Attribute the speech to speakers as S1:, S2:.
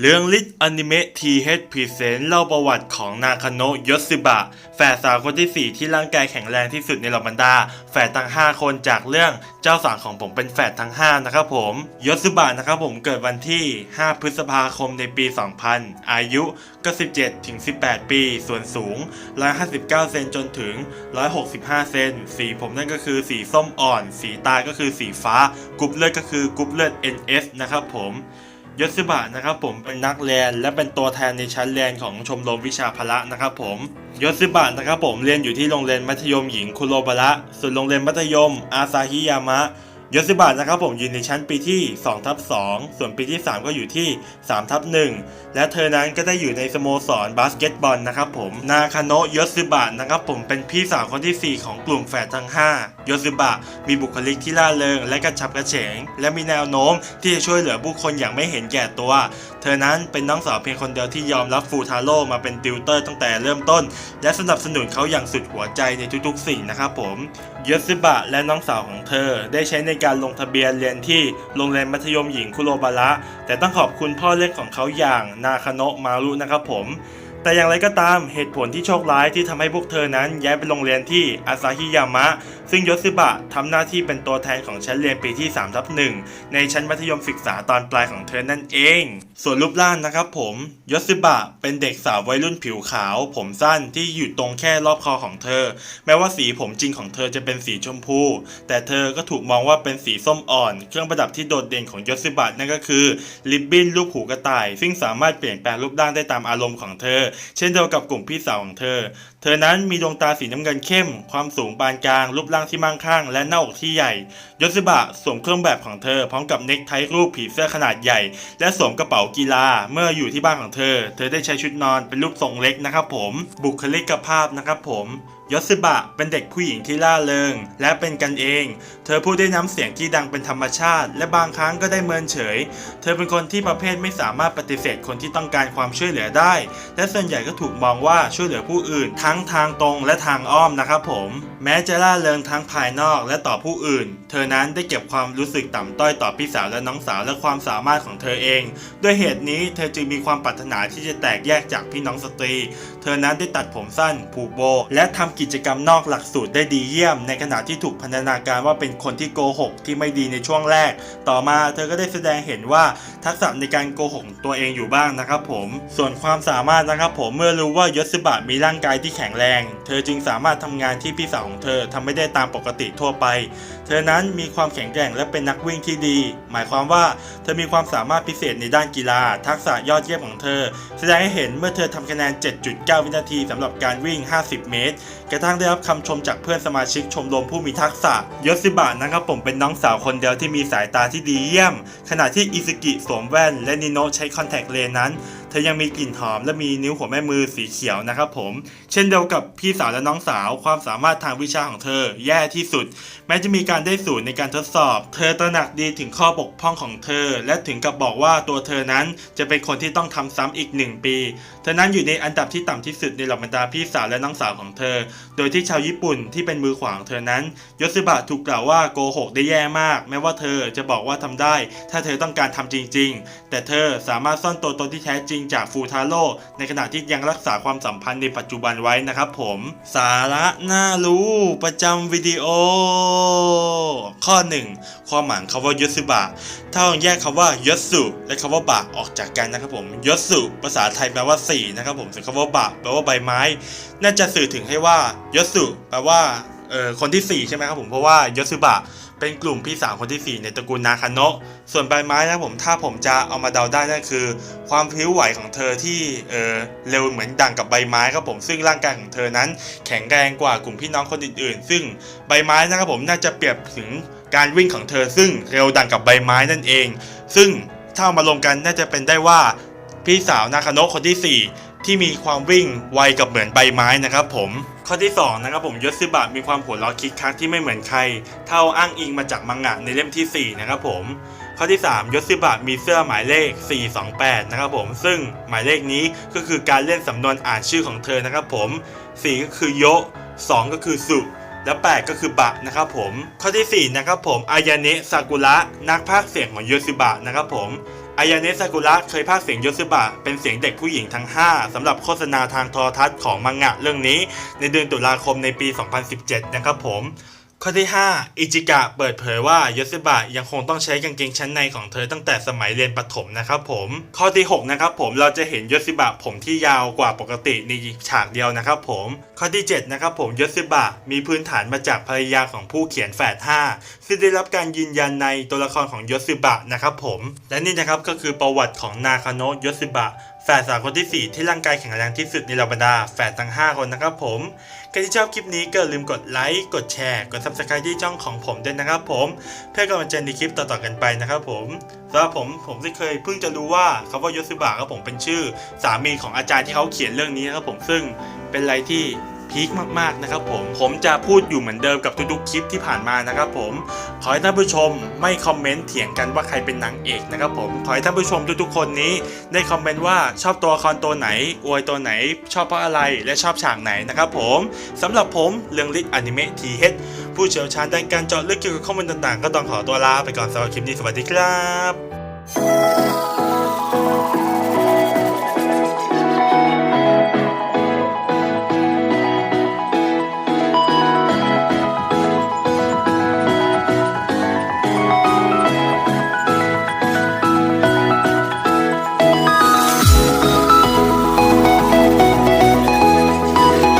S1: เรื่องลิทอนิเมะทีเฮดพรีเซนต์เล่าประวัติของนาคาโนะยศซิบะ แฝดสาวคนที่ 4 ที่ร่างกายแข็งแรงที่สุดในเหล่าบรรดา แฝดทั้ง 5 คนจากเรื่องเจ้าสาวของผมเป็นแฝดทั้ง 5 นะครับผมยศซิบะนะครับผมเกิดวันที่ 5 พฤษภาคมในปี 2000 อายุก็17ถึง18 ปี ส่วนสูง 159 เซนจนถึง 165 เซนสีผมนั่นก็คือสีส้มอ่อน สีตาก็คือสีฟ้ากรุ๊ปเลือดก็คือกรุ๊ปเลือด NS นะครับผม ยศบะนะครับผมเป็นนักเรียนและเป็นตัวแทนในชั้นเรียนของชมรมวิชาพละนะครับผมยศบะนะครับผมเรียนอยู่ที่โรงเรียนมัธยมหญิงคุโรบะระส่วนโรงเรียนมัธยมอาซาฮิยามะ ยศบะนะครับผมอยู่ในชั้นปีที่2ทับ2ส่วนปีที่ 3 ก็อยู่ที่3ทับ1และเธอนั้นก็ได้อยู่ในสโมสรบาสเกตบอลนะครับผมนาคาโนะยศบะนะครับผมเป็นพี่สาวคนที่ 4 ของกลุ่มแฝดทั้ง 5ยศบะมีบุคลิกที่ล่าเริงและกระฉับกระเฉง และมีแนวโน้มที่จะช่วยเหลือผู้คนอย่างไม่เห็นแก่ตัว เธอนั้นเป็นน้องสาวเพียงคนเดียวที่ยอมรับฟูทาโร่มาเป็นติวเตอร์ตั้งแต่เริ่มต้น และสนับสนุนเขาอย่างสุดหัวใจในทุกๆ สิ่งนะครับผมยศบะและน้องสาวของเธอ ได้ใช้ในการลงทะเบียนเรียนที่โรงเรียนมัธยมหญิงคุโรบาระ แต่ต้องขอบคุณพ่อเลี้ยงของเขาอย่างนาคาโนะมารุนะครับผม แต่อย่างไรก็ตามเหตุผลที่โชคร้ายที่ทำให้พวกเธอนั้นย้ายไปโรงเรียนที่อาซาฮิยามะ ซึ่งยศบะทำหน้าที่เป็นตัวแทนของชั้นเรียนปีที่3ทับหนึ่งในชั้นมัธยมศึกษาตอนปลายของเธอนั่นเอง ส่วนรูปร่างนะครับผมยศบะเป็นเด็กสาววัยรุ่นผิวขาว ผมสั้นที่อยู่ตรงแค่รอบคอของเธอ แม้ว่าสีผมจริงของเธอจะเป็นสีชมพู แต่เธอก็ถูกมองว่าเป็นสีส้มอ่อน เครื่องประดับที่โดดเด่นของยศบะนั่นก็คือริบบิ้นรูปหูกระต่าย ซึ่งสามารถเปลี่ยนแปลงรูปร่างได้ตามอารมณ์ของเธอเช่นเดียวกับกลุ่มพี่สาวของเธอเธอนั้นมีดวงตาสีน้ำเงินเข้ม ความสูงปานกลาง รูปร่างที่มั่งคั่ง และหน้าอกที่ใหญ่ ยศบะสวมเครื่องแบบของเธอ พร้อมกับเน็กไทรูปผีเสื้อขนาดใหญ่ และสวมกระเป๋ากีฬา เมื่ออยู่ที่บ้านของเธอ เธอได้ใช้ชุดนอนเป็นรูปทรงเล็กนะครับผม บุคลิกภาพนะครับผมยศบะเป็นเด็กผู้หญิงที่ล่าเริง และเป็นกันเอง เธอพูดด้วยน้ำเสียงที่ดังเป็นธรรมชาติ และบางครั้งก็ได้เมินเฉย เธอเป็นคนที่ประเภทไม่สามารถปฏิเสธคนที่ต้องการความช่วยเหลือได้ และส่วนใหญ่ก็ถูกมองว่าช่วยเหลือผู้อื่นทั้งทางตรงและทางอ้อมนะครับผม แม้จะล่าเริงทั้งภายนอกและต่อผู้อื่น เธอนั้นได้เก็บความรู้สึกต่ำต้อยต่อพี่สาวและน้องสาวและความสามารถของเธอเอง ด้วยเหตุนี้เธอจึงมีความปรารถนาที่จะแตกแยกจากพี่น้องสตรี เธอนั้นได้ตัดผมสั้น ผูกโบ และทำกิจกรรมนอกหลักสูตรได้ดีเยี่ยม ในขณะที่ถูกพันธนาการว่าเป็นคนที่โกหกที่ไม่ดีในช่วงแรก ต่อมาเธอก็ได้แสดงเห็นว่าทักษะในการโกหกตัวเองอยู่บ้างนะครับผม ส่วนความสามารถนะครับผมเมื่อรู้ว่ายศบะมีร่างกายที่แข็งแรง เธอจึงสามารถทำงานที่พี่สาวของเธอทำไม่ได้ตามปกติทั่วไป เธอนั้นมีความแข็งแกร่งและเป็นนักวิ่งที่ดี หมายความว่าเธอมีความสามารถพิเศษในด้านกีฬา ทักษะยอดเยี่ยมของเธอ แสดงให้เห็นเมื่อเธอทำคะแนน 7.9 วินาทีสำหรับการวิ่ง 50 เมตร กระทั่งได้รับคำชมจากเพื่อนสมาชิกชมรมผู้มีทักษะยศิบะนะครับผมเป็นน้องสาวคนเดียวที่มีสายตาที่ดีเยี่ยม ขณะที่อิซุกิสวมแว่น และนิโนะใช้คอนแทคเลนส์นั้น เธอยังมีกลิ่นหอมและมีนิ้วหัวแม่มือสีเขียวนะครับผม เช่นเดียวกับพี่สาวและน้องสาว ความสามารถทางวิชาของเธอแย่ที่สุด แม้จะมีการได้ศูนย์ในการทดสอบ เธอตระหนักดีถึงข้อบกพร่องของเธอ และถึงกับบอกว่าตัวเธอนั้นจะเป็นคนที่ต้องทำซ้ำอีกหนึ่งปี เธอนั้นอยู่ในอันดับที่ต่ำที่สุดในเหล่าบรรดาพี่สาวและน้องสาวของเธอ โดยที่ชาวญี่ปุ่นที่เป็นมือขวาของเธอนั้นยศบะถูกกล่าวว่าโกหกได้แย่มาก แม้ว่าเธอจะบอกว่าทำได้ ถ้าเธอต้องการทำจริง ๆ แต่เธอสามารถซ่อนตัวตนที่แท้จริงจากฟูทาโร่ในขณะที่ยังรักษาความสัมพันธ์ในปัจจุบันไว้นะครับผม สาระน่ารู้ประจำวิดีโอ ข้อ 1 ความหมายคำว่ายศบะถ้าแยกคำว่ายศสุและคำว่าบะออกจากกันนะครับผมยศสุภาษาไทยแปลว่าสี่นะครับผมส่วนคำว่าบะแปลว่าใบไม้ น่าจะสื่อถึงให้ว่ายศสุแปลว่าเอ่อคนที่สี่ใช่ไหมครับผมเพราะว่ายศบะ เป็นกลุ่มพี่สาวคนที่สี่ในตระกูลนาคาโนะส่วนใบไม้นะครับผมถ้าผมจะเอามาเดาได้นั่นคือ ความพิ้วไหวของเธอที่เออเร็วเหมือนดังกับใบไม้ครับผมซึ่งร่างกายของเธอนั้น แข็งแรงกว่ากลุ่มพี่น้องคนอื่นๆ ซึ่งใบไม้นะครับผมน่าจะเปรียบถึงการวิ่งของเธอซึ่งเร็วดังกับใบไม้นั่นเอง ซึ่งถ้าเอามารวมกันน่าจะเป็นได้ว่า พี่สาวนาคาโนะคนที่ 4 ที่มีความวิ่งไวกับเหมือนใบไม้นะครับผมข้อที่สองนะครับผมยศซิบะมีความหัวเราะคิกคักที่ไม่เหมือนใคร เท่าอ้างอิงมาจากมังงะในเล่มที่ 4 นะครับผมข้อที่ 3ยศซิบะมีเสื้อหมายเลข 428 นะครับผม ซึ่งหมายเลขนี้ก็คือการเล่นสำนวนอ่านชื่อของเธอนะครับผม 4 ก็คือโย2 ก็คือสุและ 8 ก็คือบะนะครับผม ข้อที่ 4 นะครับผมอายาเนะซากุระนักพากย์เสียงของโยซิบะนะครับผม อายาเนะซากุระเคยพากย์เสียงยศบะเป็นเสียงเด็กผู้หญิงทั้ง 5สำหรับโฆษณาทางโทรทัศน์ของมังงะเรื่องนี้ ในเดือนตุลาคมในปี 2017 นะครับผม ข้อที่ 5 อิจิกะเปิดเผยว่ายศบะยังคงต้องใช้กางเกงชั้นในของเธอตั้งแต่สมัยเรียนประถมนะครับผม ข้อที่ 6 นะครับผมเราจะเห็นยศบะผมที่ยาวกว่าปกติในฉากเดียวนะครับผม ข้อที่ 7 นะครับผมยศบะมีพื้นฐานมาจากภรรยาของผู้เขียนแฝด5ซึ่งได้รับการยืนยันในตัวละครของยศบะนะครับผม และนี่นะครับก็คือประวัติของนาคาโนะยศบะ แฝดสาวคนที่ 4 ที่ร่างกายแข็งแรงที่สุดในเหล่าบรรดาแฝดทั้ง 5 คนนะครับผมใครที่ชอบคลิปนี้ก็ลืมกดไลค์กดแชร์กดซับสไครต์ที่ช่องของผมด้วยนะครับผม เพื่อกำลังใจในคลิปต่อๆกันไปนะครับผมสำหรับผมผมที่เคยเพิ่งจะรู้ว่าคาว่ายศบะครับผมเป็นชื่อ สามีของอาจารย์ที่เขาเขียนเรื่องนี้นะครับผมซึ่งเป็นอะไรที่ พีคมากๆนะครับผม ผมจะพูดอยู่เหมือนเดิมกับทุกๆคลิปที่ผ่านมานะครับผม ขอให้ท่านผู้ชมไม่คอมเมนต์เถียงกันว่าใครเป็นนางเอกนะครับผม ขอให้ท่านผู้ชมทุกๆคนนี้ได้คอมเมนต์ว่าชอบตัวละครตัวไหน อวยตัวไหน ชอบเพราะอะไร และชอบฉากไหนนะครับผมสำหรับผมเรื่องลิกอนิเมะทีเฮดผู้เชี่ยวชาญด้านการเจาะลึกเกี่ยวกับข้อมูลต่างๆ ก็ต้องขอตัวลาไปก่อนสำหรับคลิปนี้สวัสดีครับ